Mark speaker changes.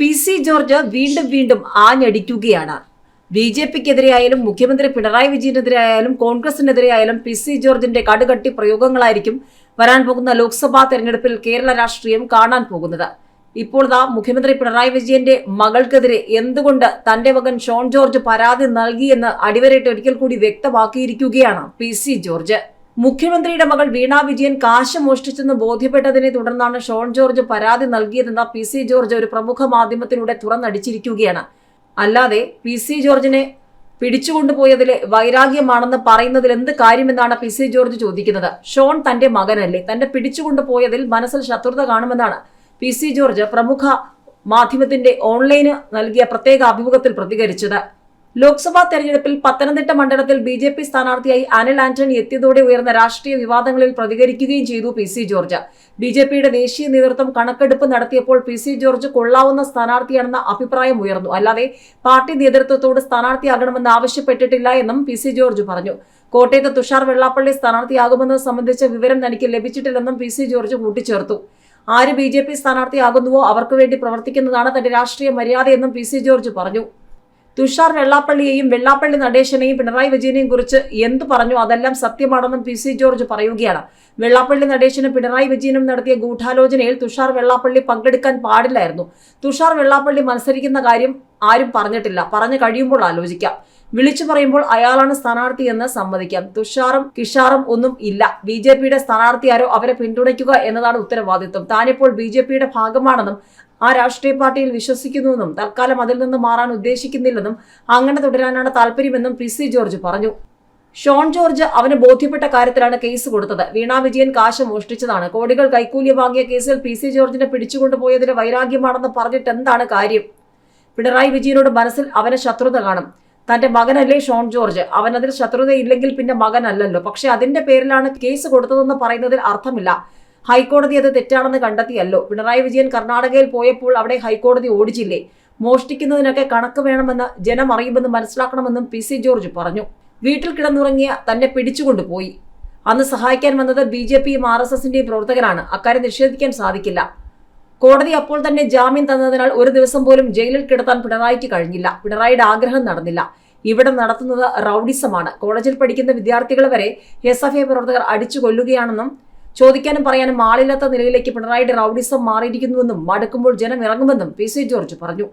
Speaker 1: P C George വീണ്ടും വീണ്ടും ആഞ്ഞടിക്കുകയാണ്. B J പിക്കെതിരെയായാലും മുഖ്യമന്ത്രി പിണറായി വിജയനെതിരെയായാലും കോൺഗ്രസിനെതിരെയായാലും പി സി ജോർജിന്റെ കടുകട്ടി പ്രയോഗങ്ങളായിരിക്കും വരാൻ പോകുന്ന ലോക്സഭാ തെരഞ്ഞെടുപ്പിൽ കേരള രാഷ്ട്രീയം കാണാൻ പോകുന്നത്. ഇപ്പോൾ ദാ മുഖ്യമന്ത്രി പിണറായി വിജയന്റെ മകൾക്കെതിരെ എന്തുകൊണ്ട് തന്റെ മകൻ ഷോൺ ജോർജ് പരാതി നൽകിയെന്ന് അടിവരയിട്ട് ഒരിക്കൽ കൂടി വ്യക്തമാക്കിയിരിക്കുകയാണ് പി സി ജോർജ്. മുഖ്യമന്ത്രിയുടെ മകൾ വീണ വിജയൻ കാശ് മോഷ്ടിച്ചെന്ന് ബോധ്യപ്പെട്ടതിനെ തുടർന്നാണ് ഷോൺ ജോർജ് പരാതി നൽകിയതെന്ന പി സി ജോർജ് ഒരു പ്രമുഖ മാധ്യമത്തിലൂടെ തുറന്നടിച്ചിരിക്കുകയാണ്. അല്ലാതെ പി സി ജോർജിനെ പിടിച്ചുകൊണ്ടുപോയതിലെ വൈരാഗ്യമാണെന്ന് പറയുന്നതിൽ എന്ത് കാര്യമെന്നാണ് പി സി ജോർജ് ചോദിക്കുന്നത്. ഷോൺ തന്റെ മകനല്ലേ? തന്റെ പിടിച്ചുകൊണ്ടുപോയതിൽ മനസ്സിൽ ശത്രുത കാണുമെന്നാണ് പി സി ജോർജ് പ്രമുഖ മാധ്യമത്തിന്റെ ഓൺലൈന് നൽകിയ പ്രത്യേക അഭിമുഖത്തിൽ പ്രതികരിച്ചത്. ലോക്സഭാ തെരഞ്ഞെടുപ്പിൽ പത്തനംതിട്ട മണ്ഡലത്തിൽ ബി ജെ പി സ്ഥാനാർത്ഥിയായി അനിൽ ആന്റണി എത്തിയതോടെ ഉയർന്ന രാഷ്ട്രീയ വിവാദങ്ങളിൽ പ്രതികരിക്കുകയും ചെയ്തു P C George. B J പിയുടെ ദേശീയ നേതൃത്വം കണക്കെടുപ്പ് നടത്തിയപ്പോൾ പി സി ജോർജ് കൊള്ളാവുന്ന സ്ഥാനാർത്ഥിയാണെന്ന അഭിപ്രായം ഉയർന്നു. അല്ലാതെ പാർട്ടി നേതൃത്വത്തോട് സ്ഥാനാർത്ഥിയാകണമെന്ന് ആവശ്യപ്പെട്ടിട്ടില്ല എന്നും പി സി ജോർജ് പറഞ്ഞു. കോട്ടയത്ത് തുഷാർ വെള്ളാപ്പള്ളി സ്ഥാനാർത്ഥിയാകുമെന്നത് സംബന്ധിച്ച വിവരം തനിക്ക് ലഭിച്ചിട്ടില്ലെന്നും പി സി ജോർജ് കൂട്ടിച്ചേർത്തു. ആര് ബി ജെ പി സ്ഥാനാർത്ഥിയാകുന്നുവോ അവർക്ക് വേണ്ടി പ്രവർത്തിക്കുന്നതാണ് തന്റെ രാഷ്ട്രീയ മര്യാദയെന്നും പി സി ജോർജ് പറഞ്ഞു. തുഷാർ വെള്ളാപ്പള്ളിയെയും വെള്ളാപ്പള്ളി നടേശനെയും പിണറായി വിജയനെയും കുറിച്ച് എന്ത് പറഞ്ഞു? അതെല്ലാം സത്യമാണെന്നും പി സി ജോർജ് പറയുകയാണ്. വെള്ളാപ്പള്ളി നടേശനും പിണറായി വിജയനും നടത്തിയ ഗൂഢാലോചനയിൽ തുഷാർ വെള്ളാപ്പള്ളി പങ്കെടുക്കാൻ പാടില്ലായിരുന്നു. തുഷാർ വെള്ളാപ്പള്ളി മത്സരിക്കുന്ന കാര്യം ആരും പറഞ്ഞിട്ടില്ല. പറഞ്ഞു കഴിയുമ്പോൾ ആലോചിക്കാം. വിളിച്ചു പറയുമ്പോൾ അയാളാണ് സ്ഥാനാർത്ഥി എന്ന് സമ്മതിക്കാം. തുഷാറും കിഷാറും ഒന്നും ഇല്ല. ബി ജെ പിയുടെ സ്ഥാനാർത്ഥിയാരോ അവരെ പിന്തുണയ്ക്കുക എന്നതാണ് ഉത്തരവാദിത്വം. താനിപ്പോൾ ബി ജെ പിയുടെ ഭാഗമാണെന്നും ആ രാഷ്ട്രീയ പാർട്ടിയിൽ വിശ്വസിക്കുന്നുവെന്നും തൽക്കാലം അതിൽ നിന്ന് മാറാൻ ഉദ്ദേശിക്കുന്നില്ലെന്നും അങ്ങനെ തുടരാനാണ് താല്പര്യമെന്നും പി സി ജോർജ് പറഞ്ഞു. ഷോൺ ജോർജ് അവന് ബോധ്യപ്പെട്ട കാര്യത്തിലാണ് കേസ് കൊടുത്തത്. വീണ വിജയൻ കാശ് മോഷ്ടിച്ചതാണ്. കോടികൾ കൈക്കൂലി വാങ്ങിയ കേസിൽ പി സി ജോർജിനെ പിടിച്ചുകൊണ്ടുപോയതിന് വൈരാഗ്യമാണെന്ന് പറഞ്ഞിട്ട് എന്താണ് കാര്യം? പിണറായി വിജയനോട് മനസ്സിൽ അവന് ശത്രുത കാണും. തന്റെ മകനല്ലേ ഷോൺ ജോർജ്? അവനതിൽ ശത്രുതയില്ലെങ്കിൽ പിന്നെ മകനല്ലല്ലോ. പക്ഷെ അതിന്റെ പേരിലാണ് കേസ് കൊടുത്തതെന്ന് പറയുന്നതിൽ അർത്ഥമില്ല. ഹൈക്കോടതി അത് തെറ്റാണെന്ന് കണ്ടെത്തിയല്ലോ. പിണറായി വിജയൻ കർണാടകയിൽ പോയപ്പോൾ അവിടെ ഹൈക്കോടതി ഓടിച്ചില്ലേ? മോഷ്ടിക്കുന്നതിനൊക്കെ കണക്ക് വേണമെന്ന് ജനം അറിയുമെന്ന് മനസ്സിലാക്കണമെന്നും പി സി ജോർജ് പറഞ്ഞു. വീട്ടിൽ കിടന്നുറങ്ങിയ തന്നെ പിടിച്ചുകൊണ്ടുപോയി. അന്ന് സഹായിക്കാൻ വന്നത് ബി ജെ പിയും ആർ എസ് എസിന്റെയും പ്രവർത്തകരാണ്. അക്കാര്യം നിഷേധിക്കാൻ സാധിക്കില്ല. കോടതി അപ്പോൾ തന്നെ ജാമ്യം തന്നതിനാൽ ഒരു ദിവസം പോലും ജയിലിൽ കിടത്താൻ പിണറായിക്ക് കഴിഞ്ഞില്ല. പിണറായിയുടെ ആഗ്രഹം നടന്നില്ല. ഇവിടെ നടത്തുന്നത് റൌഡിസമാണ്. കോളേജിൽ പഠിക്കുന്ന വിദ്യാർത്ഥികൾ വരെ എസ് എഫ് ഐ പ്രവർത്തകർ അടിച്ചു കൊല്ലുകയാണെന്നും ചോദിക്കാനും പറയാനും ആളില്ലാത്ത നിലയിലേക്ക് പിണറായിയുടെ റൌഡിസം മാറിയിരിക്കുന്നുവെന്നും മടുക്കുമ്പോൾ ജനം ഇറങ്ങുമെന്നും പി സി ജോർജ് പറഞ്ഞു.